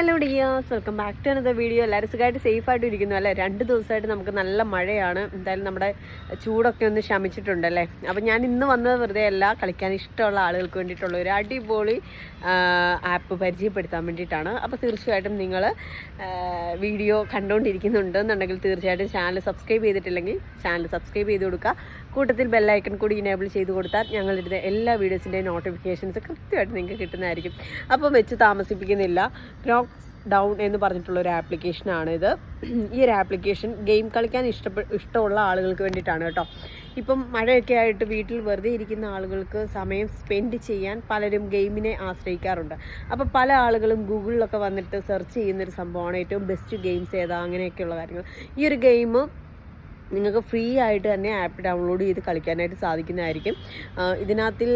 Hello dears welcome back to another video എല്ലാവരും സുഖമായിട്ട് safe ആയിട്ട് ഇരിക്കുന്നു അല്ലേ? രണ്ട് ദിവസമായിട്ട് നമുക്ക് നല്ല മഴയാണ്. എന്തായാലും നമ്മുടെ ചൂടൊക്കെ ഒന്ന് ശമിച്ചിട്ടുണ്ടല്ലേ? അപ്പം ഞാൻ ഇന്ന് വന്നത് വെറുതെ അല്ല കളിക്കാൻ ഇഷ്ടമുള്ള ആളുകൾക്ക് വേണ്ടിയിട്ടുള്ള ഒരു അടിപൊളി ആപ്പ് പരിചയപ്പെടുത്താൻ വേണ്ടിയിട്ടാണ്. അപ്പോൾ തീർച്ചയായിട്ടും നിങ്ങൾ വീഡിയോ കണ്ടുകൊണ്ടിരിക്കുന്നുണ്ടെന്നുണ്ടെങ്കിൽ തീർച്ചയായിട്ടും ചാനൽ സബ്സ്ക്രൈബ് ചെയ്തിട്ടില്ലെങ്കിൽ ചാനൽ സബ്സ്ക്രൈബ് ചെയ്ത് കൊടുക്കുക. കൂട്ടത്തിൽ ബെല്ലൈക്കൺ കൂടി ഇനേബിൾ ചെയ്ത് കൊടുത്താൽ ഞങ്ങളിടുന്ന എല്ലാ വീഡിയോസിന്റെയും നോട്ടിഫിക്കേഷൻസ് കൃത്യമായിട്ട് നിങ്ങൾക്ക് കിട്ടുന്നതായിരിക്കും. അപ്പോൾ വെച്ച് താമസിപ്പിക്കുന്നില്ല. ഡൗൺ എന്ന് പറഞ്ഞിട്ടുള്ള ഒരു ആപ്ലിക്കേഷനാണ് ഇത്. ഈ ഒരു ആപ്ലിക്കേഷൻ ഗെയിം കളിക്കാൻ ഇഷ്ടപ്പെ ഇഷ്ടമുള്ള ആളുകൾക്ക് വേണ്ടിയിട്ടാണ് കേട്ടോ. ഇപ്പം മഴയൊക്കെ ആയിട്ട് വീട്ടിൽ വെറുതെ ഇരിക്കുന്ന ആളുകൾക്ക് സമയം സ്പെൻഡ് ചെയ്യാൻ പലരും ഗെയിമിനെ ആശ്രയിക്കാറുണ്ട്. അപ്പോൾ പല ആളുകളും ഗൂഗിളിലൊക്കെ വന്നിട്ട് സെർച്ച് ചെയ്യുന്നൊരു സംഭവമാണ് ഏറ്റവും ബെസ്റ്റ് ഗെയിംസ് ഏതാ അങ്ങനെയൊക്കെയുള്ള കാര്യങ്ങൾ. ഈ ഒരു ഗെയിം നിങ്ങൾക്ക് ഫ്രീ ആയിട്ട് തന്നെ ആപ്പ് ഡൗൺലോഡ് ചെയ്ത് കളിക്കാനായിട്ട് സാധിക്കുന്നതായിരിക്കും. ഇതിനകത്തിൽ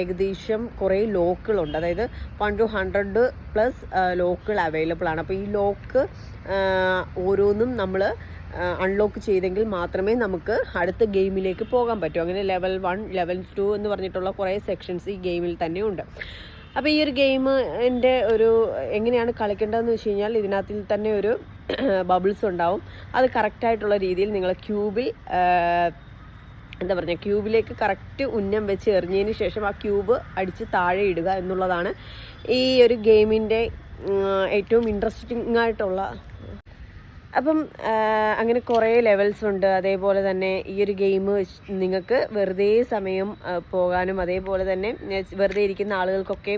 ഏകദേശം കുറേ ലോക്കുകളുണ്ട് അതായത് വൺ ടു ഹൺഡ്രഡ് പ്ലസ് ലോക്കുകൾ അവൈലബിൾ ആണ്. അപ്പോൾ ഈ ലോക്ക് ഓരോന്നും നമ്മൾ അൺലോക്ക് ചെയ്തെങ്കിൽ മാത്രമേ നമുക്ക് അടുത്ത ഗെയിമിലേക്ക് പോകാൻ പറ്റൂ. അങ്ങനെ ലെവൽ വൺ ലെവൽ ടു എന്ന് പറഞ്ഞിട്ടുള്ള കുറേ സെക്ഷൻസ് ഈ ഗെയിമിൽ തന്നെ ഉണ്ട്. അപ്പോൾ ഈ ഒരു ഗെയിമിന്റെ ഒരു എങ്ങനെയാണ് കളിക്കേണ്ടതെന്ന് വെച്ച് കഴിഞ്ഞാൽ ഇതിനകത്തിൽ തന്നെ ഒരു ബബിൾസ് ഉണ്ടാവും. അത് കറക്റ്റായിട്ടുള്ള രീതിയിൽ നിങ്ങൾ ക്യൂബിൽ എന്താ പറയുക ക്യൂബിലേക്ക് കറക്റ്റ് ഉന്നം വെച്ച് എറിഞ്ഞതിന് ശേഷം ആ ക്യൂബ് അടിച്ച് താഴെ ഇടുക എന്നുള്ളതാണ് ഈ ഒരു ഗെയിമിന്റെ ഏറ്റവും ഇൻട്രസ്റ്റിംഗ് ആയിട്ടുള്ള അപ്പം അങ്ങനെ കുറേ ലെവൽസ് ഉണ്ട്. അതേപോലെ തന്നെ ഈ ഒരു ഗെയിം നിങ്ങൾക്ക് വെറുതെ സമയം പോകാനും അതേപോലെ തന്നെ വെറുതെ ഇരിക്കുന്ന ആളുകൾക്കൊക്കെ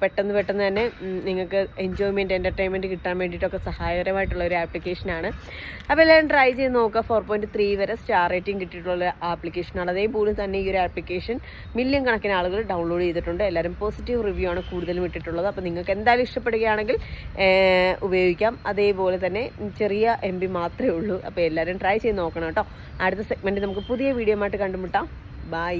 പെട്ടെന്ന് പെട്ടെന്ന് തന്നെ നിങ്ങൾക്ക് എൻജോയ്മെന്റ് എന്റർടൈൻമെന്റ് കിട്ടാൻ വേണ്ടിയിട്ടൊക്കെ സഹായകരമായിട്ടുള്ള ഒരു ആപ്ലിക്കേഷനാണ് അപ്പോൾ എല്ലാവരും ട്രൈ ചെയ്ത് നോക്കുക. ഫോർ പോയിന്റ് ത്രീ വരെ സ്റ്റാർ റേറ്റിംഗ് കിട്ടിയിട്ടുള്ള ആപ്ലിക്കേഷനാണ് അതേപോലെ തന്നെ ഈ ഒരു ആപ്ലിക്കേഷൻ മില്യൺ കണക്കിന് ആളുകൾ ഡൗൺലോഡ് ചെയ്തിട്ടുണ്ട്. എല്ലാവരും പോസിറ്റീവ് റിവ്യൂ ആണ് കൂടുതലും ഇട്ടിട്ടുള്ളത്. അപ്പോൾ നിങ്ങൾക്ക് എന്തായാലും ഇഷ്ടപ്പെടുകയാണെങ്കിൽ ഉപയോഗിക്കാം. അതേപോലെ തന്നെ ചെറിയ എം ബി മാത്രമേ ഉള്ളൂ. അപ്പോൾ എല്ലാവരും ട്രൈ ചെയ്ത് നോക്കണം കേട്ടോ. അടുത്ത സെഗ്മെന്റ് നമുക്ക് പുതിയ വീഡിയോ ആയിട്ട് കണ്ടുമുട്ടാം. ബൈ